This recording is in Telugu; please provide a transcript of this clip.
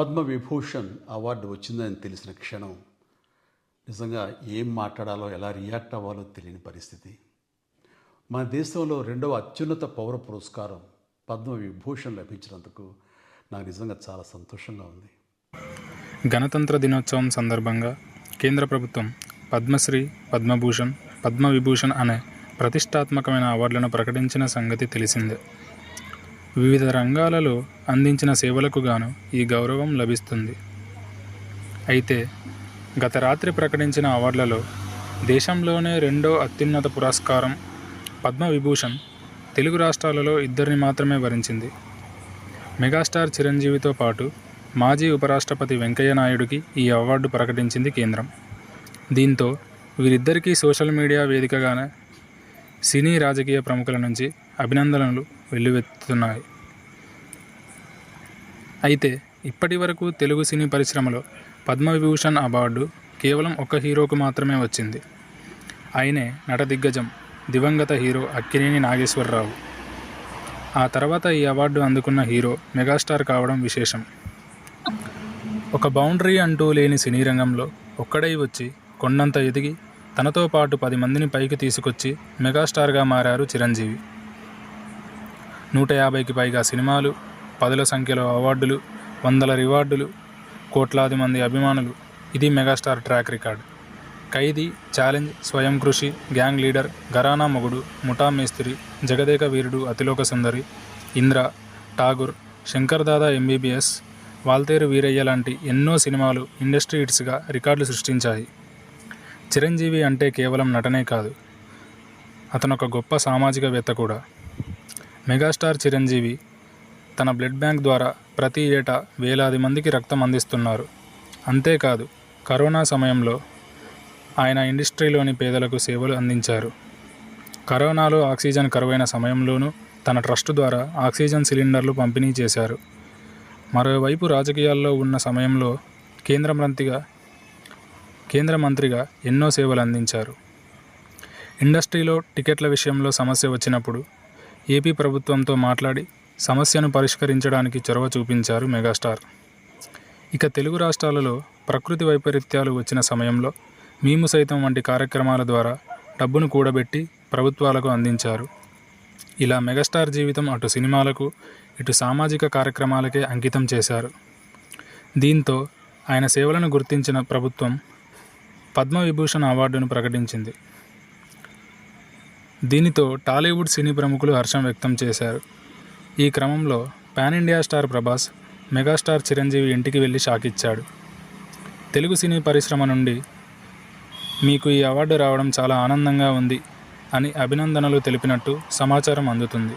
పద్మవిభూషణ్ అవార్డు వచ్చిందని తెలిసిన క్షణం నిజంగా ఏం మాట్లాడాలో ఎలా రియాక్ట్ అవ్వాలో తెలియని పరిస్థితి. మన దేశంలో రెండవ అత్యున్నత పౌర పురస్కారం పద్మవిభూషణ్ లభించినందుకు నాకు నిజంగా చాలా సంతోషంగా ఉంది. గణతంత్ర దినోత్సవం సందర్భంగా కేంద్ర ప్రభుత్వం పద్మశ్రీ పద్మభూషణ్ పద్మవిభూషణ్ అనే ప్రతిష్టాత్మకమైన అవార్డులను ప్రకటించిన సంగతి తెలిసిందే. వివిధ రంగాలలో అందించిన సేవలకు గాను ఈ గౌరవం లభిస్తుంది. అయితే గత రాత్రి ప్రకటించిన అవార్డులలో దేశంలోనే రెండో అత్యున్నత పురస్కారం పద్మవిభూషణ్ తెలుగు రాష్ట్రాలలో ఇద్దరిని మాత్రమే వరించింది. మెగాస్టార్ చిరంజీవితో పాటు మాజీ ఉపరాష్ట్రపతి వెంకయ్య నాయుడుకి ఈ అవార్డు ప్రకటించింది కేంద్రం. దీంతో వీరిద్దరికీ సోషల్ మీడియా వేదికగానే సినీ రాజకీయ ప్రముఖుల నుంచి అభినందనలు వెల్లువెత్తుతున్నాయి. అయితే ఇప్పటి వరకు తెలుగు సినీ పరిశ్రమలో పద్మవిభూషణ్ అవార్డు కేవలం ఒక హీరోకు మాత్రమే వచ్చింది. ఆయనే నట దిగ్గజం దివంగత హీరో అక్కినేని నాగేశ్వరరావు. ఆ తర్వాత ఈ అవార్డు అందుకున్న హీరో మెగాస్టార్ కావడం విశేషం. ఒక బౌండరీ అంటూ లేని సినీ రంగంలో ఒక్కడై వచ్చి కొండంత ఎదిగి తనతో పాటు పది మందిని పైకి తీసుకొచ్చి మెగాస్టార్గా మారారు చిరంజీవి. నూట యాభైకి పైగా సినిమాలు పదుల సంఖ్యలో అవార్డులు వందల రివార్డులు కోట్లాది మంది అభిమానులు. ఇది megastar track record. Khaidi challenge Swayam Krushi gang leader Gharana Mogudu Mutha Mestri Jagadeka Veerudu Athiloka Sundari Indra Tagore Shankar Dada MBBS Waltair Veerayya లాంటి ఎన్నో సినిమాలు ఇండస్ట్రీ హిట్స్గా రికార్డులు సృష్టించాయి. చిరంజీవి అంటే కేవలం నటనే కాదు. అతను ఒక గొప్ప సామాజికవేత్త కూడా. మెగాస్టార్ చిరంజీవి తన బ్లడ్ బ్యాంక్ ద్వారా ప్రతి ఏటా వేలాది మందికి రక్తం అందిస్తున్నారు. అంతేకాదు కరోనా సమయంలో ఆయన ఇండస్ట్రీలోని పేదలకు సేవలు అందించారు. కరోనాలో ఆక్సిజన్ కరువైన సమయంలోనూ తన ట్రస్ట్ ద్వారా ఆక్సిజన్ సిలిండర్లు పంపిణీ చేశారు. మరోవైపు రాజకీయాల్లో ఉన్న సమయంలో కేంద్ర మంత్రిగా కేంద్ర మంత్రిగా ఎన్నో సేవలు అందించారు. ఇండస్ట్రీలో టికెట్ల విషయంలో సమస్య వచ్చినప్పుడు ఏపీ ప్రభుత్వంతో మాట్లాడి సమస్యను పరిష్కరించడానికి చొరవ చూపించారు మెగాస్టార్. ఇక తెలుగు రాష్ట్రాలలో ప్రకృతి వైపరీత్యాలు వచ్చిన సమయంలో మేము సైతం వంటి కార్యక్రమాల ద్వారా డబ్బును కూడబెట్టి ప్రభుత్వాలకు అందించారు. ఇలా మెగాస్టార్ జీవితం అటు సినిమాలకు ఇటు సామాజిక కార్యక్రమాలకే అంకితం చేశారు. దీంతో ఆయన సేవలను గుర్తించిన ప్రభుత్వం పద్మవిభూషణ్ అవార్డును ప్రకటించింది. దీనితో టాలీవుడ్ సినీ ప్రముఖులు హర్షం వ్యక్తం చేశారు. ఈ క్రమంలో pan India star Prabhas megastar Chiranjeevi ఇంటికి వెళ్ళి షాక్ ఇచ్చాడు. తెలుగు సినీ పరిశ్రమ నుండి మీకు ఈ అవార్డు రావడం చాలా ఆనందంగా ఉంది అని అభినందనలు తెలిపినట్టు సమాచారం అందుతుంది.